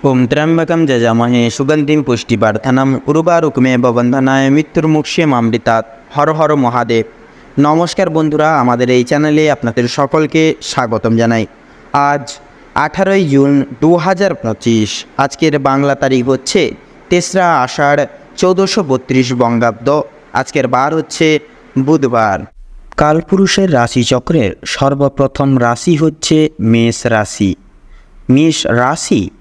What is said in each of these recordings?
ওম ত্র্যম্বকম যজামহে সুগন্ধিম পুষ্টিবর্ধনম উর্বারুকমে ববন্ধনায় মৃত্যুর্মুক্ষে মামৃতাৎ হর হর মহাদেব নমস্কার বন্ধুরা আমাদের এই চ্যানেলে আপনাদের সকলকে স্বাগতম জানাই আজ আঠারোই জুন দু হাজার পঁচিশ আজকের বাংলা তারিখ হচ্ছে তেসরা আষাঢ় চৌদ্দশো বত্রিশ বঙ্গাব্দ আজকের বার হচ্ছে বুধবার কালপুরুষের রাশিচক্রের সর্বপ্রথম রাশি হচ্ছে মেষ রাশি মেষ রাশি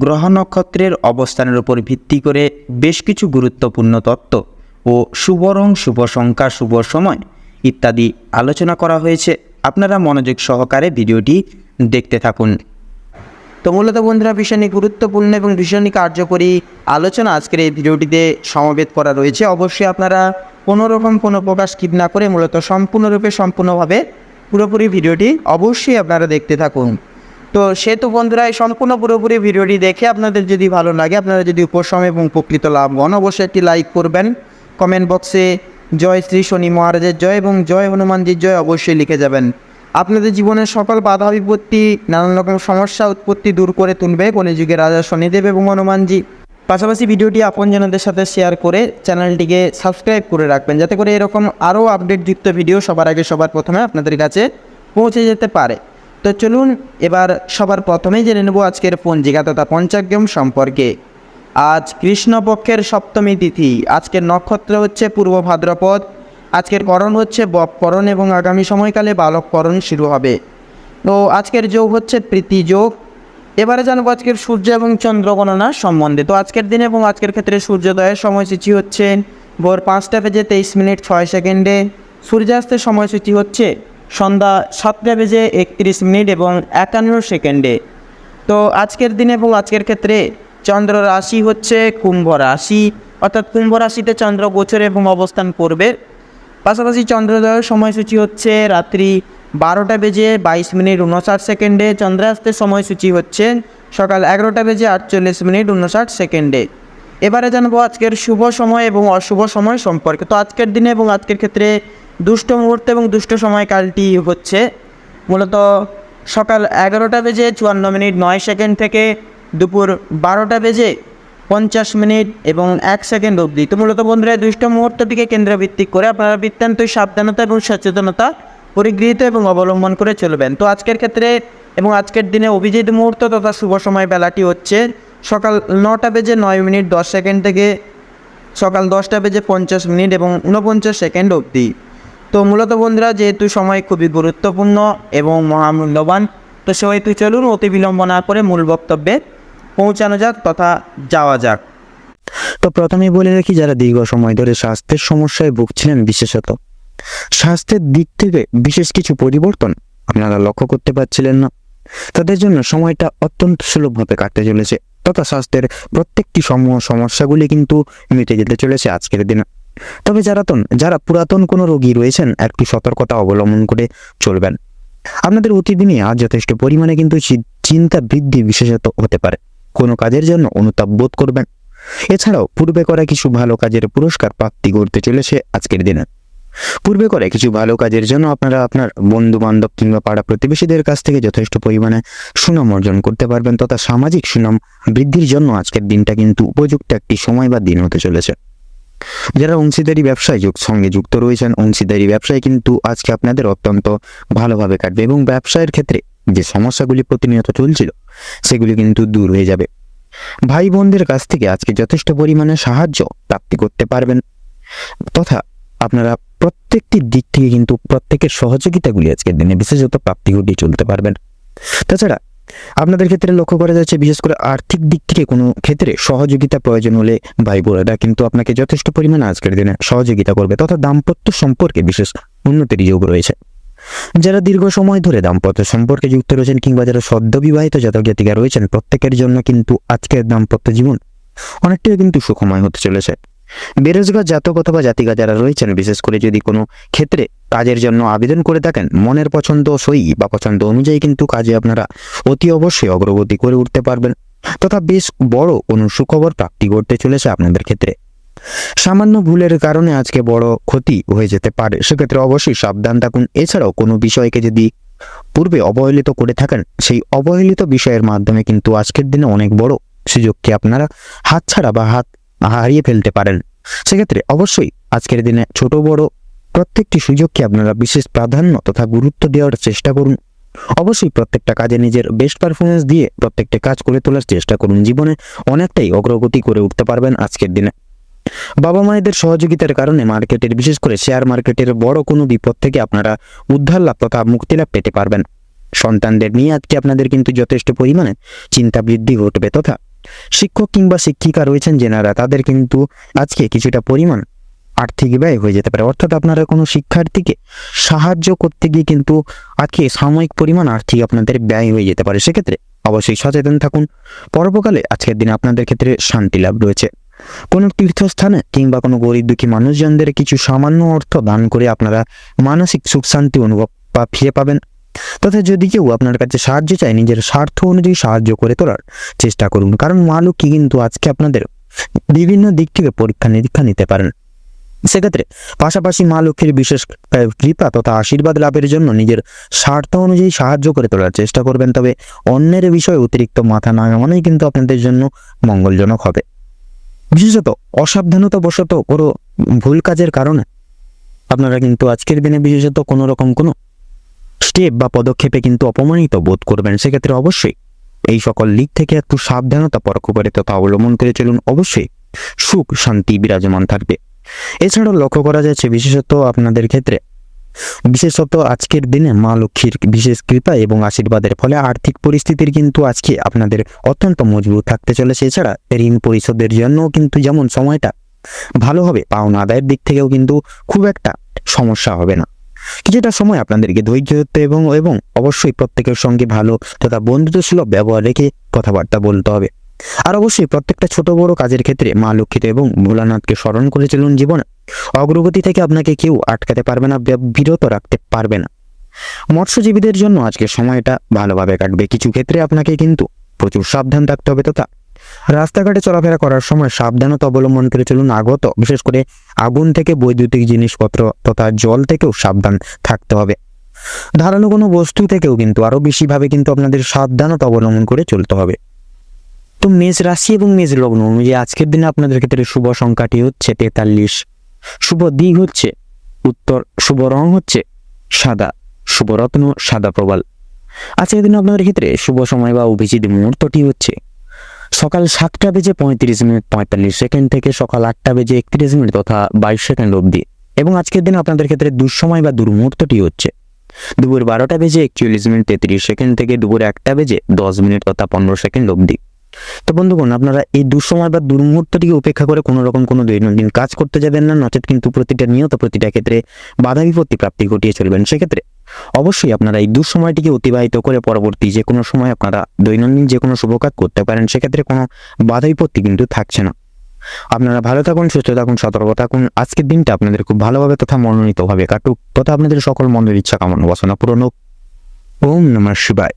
গ্রহ নক্ষত্রের অবস্থানের উপর ভিত্তি করে বেশ কিছু গুরুত্বপূর্ণ তত্ত্ব ও শুভ রং শুভ সংখ্যা, শুভ সময় ইত্যাদি আলোচনা করা হয়েছে। আপনারা মনোযোগ সহকারে ভিডিওটি দেখতে থাকুন। তো মূলত বন্ধুরা ভীষণই গুরুত্বপূর্ণ এবং ভীষণই কার্যকরী আলোচনা আজকের এই ভিডিওটিতে সমবেত করা রয়েছে। অবশ্যই আপনারা কোনো রকম কোনো প্রকাশ স্কিপ না করে মূলত সম্পূর্ণরূপে, সম্পূর্ণভাবে পুরোপুরি ভিডিওটি অবশ্যই আপনারা দেখতে থাকুন। তো সেহেতু বন্ধুরা, এই সম্পূর্ণ পুরোপুরি ভিডিওটি দেখে আপনাদের যদি ভালো লাগে, আপনারা যদি উপশম এবং উপকৃত লাভ হন, অবশ্যই একটি লাইক করবেন। কমেন্ট বক্সে জয় শ্রী শনি মহারাজের জয় এবং জয় হনুমানজির জয় অবশ্যই লিখে যাবেন। আপনাদের জীবনের সকল বাধা বিপত্তি, নানান রকম সমস্যা, উৎপত্তি দূর করে তুলবে কলিযুগের রাজা শনিদেব এবং হনুমানজি। পাশাপাশি ভিডিওটি আপনজনদের সাথে শেয়ার করে চ্যানেলটিকে সাবস্ক্রাইব করে রাখবেন, যাতে করে এরকম আরও আপডেটযুক্ত ভিডিও সবার আগে সবার প্রথমে আপনাদের কাছে পৌঁছে যেতে পারে। তো চলুন এবার সবার প্রথমেই জেনে নেব আজকের পঞ্জিকা তথা পঞ্চাগ্যম সম্পর্কে। আজ কৃষ্ণপক্ষের সপ্তমী তিথি। আজকের নক্ষত্র হচ্ছে পূর্ব ভাদ্রপদ। আজকের করণ হচ্ছে বপকরণ এবং আগামী সময়কালে বালককরণ শুরু হবে। তো আজকের যোগ হচ্ছে প্রীতি যোগ। এবারে জানব আজকের সূর্য এবং চন্দ্র গণনা সম্বন্ধে। তো আজকের দিনে এবং আজকের ক্ষেত্রে সূর্যোদয়ের সময়সূচি হচ্ছে ভোর পাঁচটা বেজে তেইশ মিনিট ছয় সেকেন্ডে। সূর্যাস্তের সময়সূচি হচ্ছে সন্ধ্যা সাতটা বেজে একত্রিশ মিনিট এবং একান্ন সেকেন্ডে। তো আজকের দিনে এবং আজকের ক্ষেত্রে চন্দ্র রাশি হচ্ছে কুম্ভ রাশি। অর্থাৎ কুম্ভ রাশিতে চন্দ্র গোচরে এবং অবস্থান করবে। পাশাপাশি চন্দ্রোদয়ের সময়সূচি হচ্ছে রাত্রি বারোটা বেজে বাইশ মিনিট উনষাট সেকেন্ডে। চন্দ্রাস্তের সময়সূচি হচ্ছে সকাল এগারোটা বেজে আটচল্লিশ মিনিট উনষাট সেকেন্ডে। এবারে জানব আজকের শুভ সময় এবং অশুভ সময় সম্পর্কে। তো আজকের দিনে এবং আজকের ক্ষেত্রে দুষ্ট মুহূর্ত এবং দুষ্ট সময়কালটি হচ্ছে মূলত সকাল এগারোটা বেজে চুয়ান্ন মিনিট নয় সেকেন্ড থেকে দুপুর বারোটা বেজে পঞ্চাশ মিনিট এবং এক সেকেন্ড অবধি। তো মূলত বন্ধুরা দুষ্ট মুহূর্তটিকে কেন্দ্রভিত্তিক করে আপনারা বৃত্তান্তই সাবধানতা এবং সচেতনতা পরিগৃহীত এবং অবলম্বন করে চলবেন। তো আজকের ক্ষেত্রে এবং আজকের দিনে অভিজিৎ মুহূর্ত তথা শুভ সময় বেলাটি হচ্ছে সকাল নটা বেজে নয় মিনিট দশ সেকেন্ড থেকে সকাল দশটা বেজে পঞ্চাশ মিনিট এবং ঊনপঞ্চাশ সেকেন্ড অবধি। তো মূলত বন্ধুরা, যেহেতু সময় খুবই গুরুত্বপূর্ণ এবং মহামূল্যবান, তো সেহেতু চলুন অতি বিলম্ব না করে মূল বক্তব্যে পৌঁছানো যাক তথা যাওয়া যাক। তো প্রথমেই বলে রাখি, যারা দীর্ঘ সময় ধরে স্বাস্থ্যের সমস্যায় ভুগছিলেন বিশেষত, স্বাস্থ্যের দিক থেকে বিশেষ কিছু পরিবর্তন আপনারা লক্ষ্য করতে পারছিলেন না। তাদের জন্য সময়টা অত্যন্ত সুলভভাবে কাটতে চলেছে, তথা স্বাস্থ্যের প্রত্যেকটি সমূহ সমস্যাগুলি কিন্তু মিটে যেতে চলেছে আজকের দিনে। তবে যারা যারা পুরাতন কোনো রোগী রয়েছেন, একটি সতর্কতা অবলম্বন করে চলবেন। আপনাদের অতিদিনে আজ যথেষ্ট পরিমাণে কিন্তু চিন্তা বৃদ্ধি বিশেষত হতে পারে। কোনো কাজের জন্য অনুতাপ বোধ করবেন। এছাড়াও পূর্বে করা কিছু ভালো কাজের পুরস্কার প্রাপ্তি করতে চলেছে আজকের দিনে। পূর্বে করে কিছু ভালো কাজের জন্য আপনারা আপনার বন্ধু বান্ধব কিংবা পাড়া প্রতিবেশীদের কাছ থেকে যথেষ্ট পরিমাণে সুনাম অর্জন করতে পারবেন, তথা সামাজিক সুনাম বৃদ্ধির জন্য আজকের দিনটা কিন্তু উপযুক্ত একটি সময় বা দিন হতে চলেছে। যারা অংশীদারি ব্যবসায় সঙ্গে যুক্ত রয়েছেন, অংশীদারি ব্যবসায় কিন্তু আজকে আপনাদের অত্যন্ত ভালোভাবে কাটবে এবং ব্যবসায়ের ক্ষেত্রে যে সমস্যাগুলি প্রতিনিয়ত চলছিল, সেগুলি কিন্তু দূর হয়ে যাবে। ভাই বোনদের কাছ থেকে আজকে যথেষ্ট পরিমাণে সাহায্য প্রাপ্তি করতে পারবেন। তথা আপনারা প্রত্যেকটি দিক থেকে কিন্তু প্রত্যেকের সহযোগিতাগুলি আজকের দিনে বিশেষত প্রাপ্তি ঘটিয়ে চলতে পারবেন। তাছাড়া আপনাদের ক্ষেত্রে লক্ষ্য করা যাচ্ছে, বিশেষ করে আর্থিক দিক থেকে কোনো ক্ষেত্রে সহযোগিতা প্রয়োজন হলে ভাই বোনেরা কিন্তু আপনাকে যথেষ্ট পরিমাণে আজকের দিনে সহযোগিতা করবে তথা দাম্পত্য সম্পর্কে বিশেষ উন্নতির যোগ রয়েছে। যারা দীর্ঘ সময় ধরে দাম্পত্য সম্পর্কে যুক্ত রয়েছেন কিংবা যারা সদ্য বিবাহিত জাতক জাতিকা রয়েছেন, প্রত্যেকের জন্য কিন্তু আজকের দাম্পত্য জীবন অনেকটাই কিন্তু সুখময় হতে চলেছে। বেরোজগার জাতক অথবা জাতিকা যারা রয়েছেন, বিশেষ করে যদি কোনো ক্ষেত্রে কাজের জন্য আবেদন করে থাকেন, মনের পছন্দ সই বা পছন্দ অনুযায়ী কিন্তু কাজে আপনারা অতি অবশ্যই অগ্রগতি করে উঠতে পারবেন তথা বেশ বড় কোনো সুখবর প্রাপ্তি করতে চলেছে আপনাদের ক্ষেত্রে। সামান্য ভুলের কারণে আজকে বড় ক্ষতি হয়ে যেতে পারে। সেক্ষেত্রে অবশ্যই সাবধান থাকুন। এছাড়াও কোনো বিষয়কে যদি পূর্বে অবহেলিত করে থাকেন, সেই অবহেলিত বিষয়ের মাধ্যমে কিন্তু আজকের দিনে অনেক বড় সুযোগকে আপনারা হাতছাড়া বা হাত হারিয়ে ফেলতে পারেন। সেক্ষেত্রে অবশ্যই আজকের দিনে ছোট, বড় প্রত্যেকটি সুযোগকে আপনারা বিশেষ প্রাধান্য তথা গুরুত্ব দেওয়ার চেষ্টা করুন। অবশ্যই প্রত্যেকটা কাজে নিজের বেস্ট পারফরমেন্স দিয়ে প্রত্যেকটা কাজ করে তোলার চেষ্টা করুন। জীবনে অনেকটাই অগ্রগতি করে উঠতে পারবেন আজকের দিনে। বাবা মায়েদের সহযোগিতার কারণে মার্কেটের, বিশেষ করে শেয়ার মার্কেটের বড় কোনো বিপদ থেকে আপনারা উদ্ধার লাভ তথা মুক্তি লাভ পেতে পারবেন। সন্তানদের নিয়ে আজকে আপনাদের কিন্তু যথেষ্ট পরিমাণে চিন্তা বৃদ্ধি ঘটবে তথা শিক্ষক কিংবা শিক্ষিকা রয়েছেন যেনারা, তাদের কিন্তু আজকে কিছুটা পরিমাণ আর্থিক ব্যয় হয়ে যেতে পারে। অর্থাৎ আপনারা কোনো শিক্ষার্থীকে সাহায্য করতে গিয়ে কিন্তু আজকে সাময়িক পরিমাণ আর্থিক আপনাদের ব্যয় হয়ে যেতে পারে। সেক্ষেত্রে অবশ্যই সচেতন থাকুন। পর্বকালে আজকের দিনে আপনাদের ক্ষেত্রে শান্তি লাভ রয়েছে। কোনো তীর্থস্থানে কিংবা কোনো গরিব দুঃখী মানুষজনদের কিছু সামান্য অর্থ দান করে আপনারা মানসিক সুখ শান্তি অনুভব বা ফিরে পাবেন। তথা যদি কেউ আপনার কাছে সাহায্য চায়, নিজের স্বার্থ অনুযায়ী সাহায্য করে তোলার চেষ্টা করুন। কারণ মা লক্ষ্মী কিন্তু আজকে আপনাদের বিভিন্ন দিক থেকে পরীক্ষা নিরীক্ষা নিতে পারেন। সেক্ষেত্রে পাশাপাশি মা লক্ষ্মীর বিশেষ কৃপা তথা আশীর্বাদ লাভের জন্য নিজের স্বার্থ অনুযায়ী সাহায্য করে তোলার চেষ্টা করবেন। তবে অন্যের বিষয়ে অতিরিক্ত মাথা না ঘামানোই কিন্তু আপনাদের জন্য মঙ্গলজনক হবে। বিশেষত অসাবধানতা বশত কোনো ভুল কাজের কারণে আপনারা কিন্তু আজকের দিনে বিশেষত কোনো রকম কোনো স্টেপ বা পদক্ষেপে কিন্তু অপমানিত বোধ করবেন, সেক্ষেত্রে অবশ্যই এই সকল দিক থেকে একটু সাবধানতা পরোক্ষ তথা অবলম্বন করে চলুন। অবশ্যই সুখ, শান্তি বিরাজমান থাকবে। এছাড়াও লক্ষ্য করা যাচ্ছে বিশেষত আপনাদের ক্ষেত্রে, বিশেষত আজকের দিনে মা লক্ষ্মীর বিশেষ কৃপা এবং আশীর্বাদের ফলে আর্থিক পরিস্থিতির কিন্তু আজকে আপনাদের অত্যন্ত মজবুত থাকতে চলেছে। এছাড়া ঋণ পরিশোধের জন্যও কিন্তু যেমন সময়টা ভালো হবে, পাওনা আদায়ের দিক থেকেও কিন্তু খুব একটা সমস্যা হবে না। কিছুটা সময় আপনাদেরকে ধৈর্য ধরতে এবং এবং অবশ্যই প্রত্যেকের সঙ্গে ভালো তথা বন্ধুত্বসুলভ ব্যবহার রেখে কথাবার্তা বলতে হবে। আর অবশ্যই প্রত্যেকটা ছোট বড় কাজের ক্ষেত্রে মা লক্ষ্মীতে এবং ভোলানাথকে স্মরণ করে চলুন জীবনে। অগ্রগতি থেকে আপনাকে কেউ আটকাতে পারবে না বিরত রাখতে পারবে না। মৎস্যজীবীদের জন্য আজকে সময়টা ভালোভাবে কাটবে। কিছু ক্ষেত্রে আপনাকে কিন্তু প্রচুর সাবধান থাকতে হবে তথা রাস্তাঘাটে চলাফেরা করার সময় সাবধানতা অবলম্বন করে চলুন আগত, বিশেষ করে আগুন থেকে বৈদ্যুতিক জিনিসপত্র তথা জল থেকেও সাবধান থাকতে হবে। ধারালো কোনো বস্তু থেকেও কিন্তু আরও বেশিভাবে কিন্তু আপনাদের সাবধানতা অবলম্বন করে চলতে হবে। তো মেষ রাশি এবং মেষ লগ্ন অনুযায়ী আজকের দিনে আপনাদের ক্ষেত্রে শুভ সংখ্যাটি হচ্ছে তেতাল্লিশ। শুভ দিক হচ্ছে উত্তর, শুভ রং হচ্ছে সাদা শুভরত্ন সাদা প্রবাল। আজকের দিনে আপনাদের ক্ষেত্রে শুভ সময় বা অভিজিৎ মুহূর্তটি হচ্ছে সকাল সাতটা বেজে পঁয়ত্রিশ মিনিট, পঁয়তাল্লিশ সেকেন্ড থেকে সকাল আটটা বেজে একত্রিশ মিনিট তথা বাইশ সেকেন্ড অবধি। এবং আজকের দিন আপনাদের ক্ষেত্রে দুঃসময় বা দুর্মুহূর্তটি হচ্ছে। দুপুর বারোটা বেজে একচল্লিশ মিনিট, তেত্রিশ সেকেন্ড থেকে দুপুর একটা বেজে দশ মিনিট তথা পনেরো সেকেন্ড অবধি। তো বন্ধুগণ, আপনারা এই দুঃসময় বা দুর্মুহূর্তটিকে উপেক্ষা করে কোনো রকম কোনো দৈনন্দিন কাজ করতে যাবেন না। নচেত কিন্তু প্রতিটা নিয়ত, প্রতিটা ক্ষেত্রে বাধা বিপত্তি প্রাপ্তি ঘটিয়ে চলবেন। সেক্ষেত্রে অবশ্যই আপনারা এই দুঃসময়টিকে অতিবাহিত করে পরবর্তী যে কোনো সময় আপনারা দৈনন্দিন যে কোনো শুভ কাজ করতে পারেন, সেক্ষেত্রে কোনো বাধা বিপত্তি কিন্তু থাকছে না। আপনারা ভালো থাকুন, সুস্থ থাকুন, সতর্ক থাকুন। আজকের দিনটা আপনাদের খুব ভালোভাবে তথা মনোনীতভাবে কাটুক। তথা আপনাদের সকল মনের ইচ্ছা কামনা বাসনা পূরণ হোক। ওম নমঃ শিবায়।